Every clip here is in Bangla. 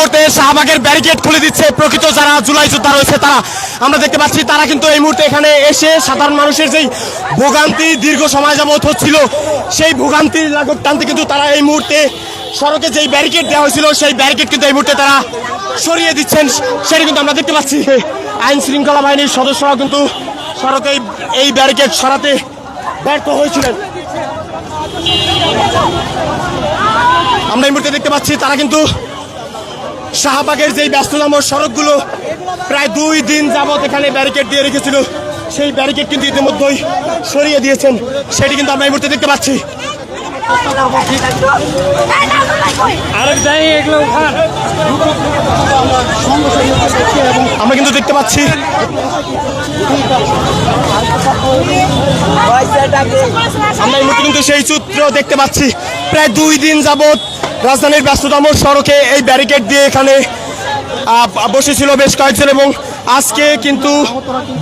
মুহূর্তে শাহবাগের ব্যারিকেড খুলে দিচ্ছে। প্রকৃত যারা জুলাই যোদ্ধা রয়েছে তারা। আমরা দেখতে পাচ্ছি তারা কিন্তু এই মুহূর্তে এখানে এসে সাধারণ মানুষের যেই ভোগান্তি দীর্ঘ সময় যাবত হচ্ছিল, সেই ভোগান্তির লাগত টানতে কিন্তু তারা এই মুহূর্তে সড়কে যেই ব্যারিকেড দেওয়া হয়েছিল, সেই ব্যারিকেড কিন্তু এই মুহূর্তে তারা সরিয়ে দিচ্ছেন। সেটা কিন্তু আমরা দেখতে পাচ্ছি। আইন শৃঙ্খলা বাহিনীর সদস্যরা কিন্তু সড়কে এই- এই ব্যারিকেড সরাতে ব্যর্থ হয়েছিলেন। আমরা এই মুহূর্তে দেখতে পাচ্ছি তারা কিন্তু শাহবাগের যেই ব্যস্ততম সড়কগুলো প্রায় দুই দিন যাবত এখানে ব্যারিকেড দিয়ে রেখেছিল সেই ব্যারিকেড কিন্তু ইতিমধ্যেই সরিয়ে দিয়েছেন। সেটি কিন্তু আমরা এই মুহূর্তে দেখতে পাচ্ছি। আমরা কিন্তু দেখতে পাচ্ছি আমরা এই মুহূর্তে কিন্তু সেই চিত্র দেখতে পাচ্ছি। প্রায় দুই দিন যাবত রাজধানীর ব্যস্ততম সড়কে এই ব্যারিকেড দিয়ে এখানে বসেছিল বেশ কয়েকজন এবং আজকে কিন্তু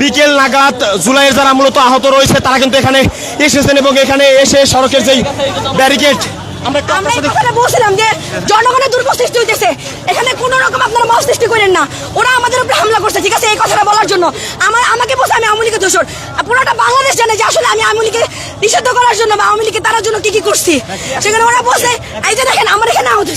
বিকেল নাগাদ জুলাইয়ের যারা মূলত আহত রয়েছে, তারা কিন্তু এখানে এসেছেন এবং এখানে এসে সড়কের যেই ব্যারিকেড আমরা বলছিলাম যে জনগণের দুর্ভোগ সৃষ্টি হইতেছে। এখানে কোন রকম আপনারা মত সৃষ্টি করেন না। ওরা আমাদের উপরে হামলা করছে ঠিক আছে? এই কথাটা বলার জন্য। আমার আমাকে বলছে আমি আওয়ামী লীগের দোষর। পুরোটা বাংলাদেশ জানে যে আসলে আমি আওয়ামী নিষিদ্ধ করার জন্য বা আওয়ামী তার জন্য কি কি করছি। সেখানে ওরা বলছে এই যে দেখেন আমার এখানে আহত।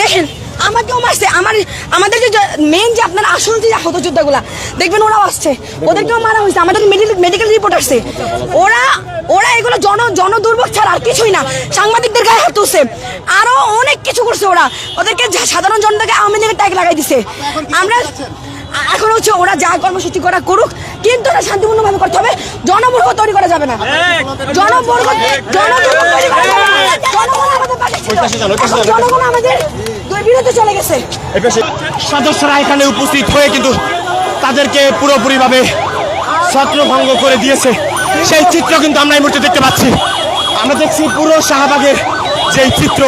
দেখেন আমাকেও মারছে। আমার আমাদের যে মেন যে আপনার আসল যে আহত যোদ্ধাগুলা দেখবেন ওরাও আসছে। ওদেরকেও মারা হয়েছে। আমাদের মেডিকেল রিপোর্ট আসছে। ওরা জন জন দুর্ভোগ ছাড়া আর কিছুই না। সাংবাদিকদের গায়ে হাত তুলছে। আরও অনেক কিছু করছে ওরা। ওদেরকে সাধারণ জনতাকে আওয়ামী লীগের ট্যাগ লাগাই দিছে। আমরা এখন হচ্ছে ওরা যা কর্মসূচি করা করুক কিন্তু ওরা শান্তিপূর্ণ ভাবে করতে হবে। জনবর্গ তৈরি করা যাবে না। না। জনগণ আমাদের চলে গেছে। সদস্যরা এখানে উপস্থিত হয়ে কিন্তু তাদেরকে পুরোপুরিভাবে ছত্রভঙ্গ করে দিয়েছে। সেই চিত্র কিন্তু আমরা এই মুহূর্তে দেখতে পাচ্ছি। আমরা দেখছি পুরো শাহবাগের যেই চিত্র।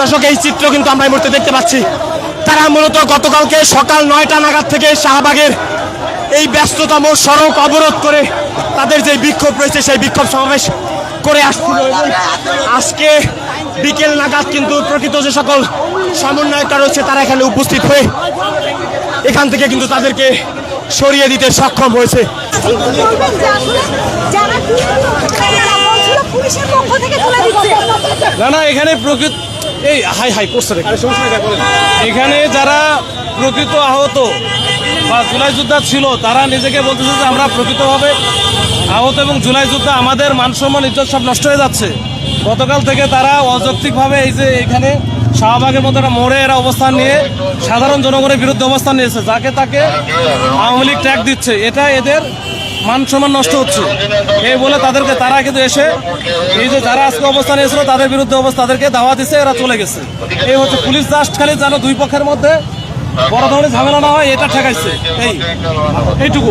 দর্শক, এই চিত্র কিন্তু আমরা এই মুহূর্তে দেখতে পাচ্ছি। তারা মূলত গতকালকে সকাল নয়টা নাগাদ থেকে শাহবাগের এই ব্যস্ততম সড়ক অবরোধ করে তাদের যে বিক্ষোভ রয়েছে, সেই বিক্ষোভ সমাবেশ করে আসছিল আজকে বিকেল নাগাদ কিন্তু প্রকৃত যে সকল সমন্বয়করা রয়েছে, তারা এখানে উপস্থিত হয়ে এখান থেকে কিন্তু তাদেরকে সরিয়ে দিতে সক্ষম হয়েছে না না, এখানে প্রকৃত এই, হাই হাই, করছে। এখানে যারা প্রকৃত আহত বা জুলাই যোদ্ধা ছিল, তারা নিজেকে বলতেছে যে আমরা প্রকৃতভাবে আহত এবং জুলাই যোদ্ধা আমাদের মানসম্মান, ইজ্জত সব নষ্ট হয়ে যাচ্ছে। গতকাল থেকে তারা অযৌক্তিকভাবে এই যে এখানে শাহবাগের মতো একটা মোড়ে এরা অবস্থান নিয়ে সাধারণ জনগণের বিরুদ্ধে অবস্থান নিয়েছে, যাকে তাকে আওয়ামী লীগ ট্যাগ দিচ্ছে। এটা এদের মান সম্মান নষ্ট হচ্ছে। এই বলে তাদেরকে, তারা কিন্তু এসে এই যে যারা আজকে অবস্থানে এসেছিল তাদের বিরুদ্ধে অবস্থা, তাদেরকে দাওয়া দিচ্ছে এরা চলে গেছে। এই হচ্ছে পুলিশ জাস্ট খালি যেন দুই পক্ষের মধ্যে বড় ধরনের ঝামেলা না হয় এটা ঠেকাইছে। এই এইটুকু।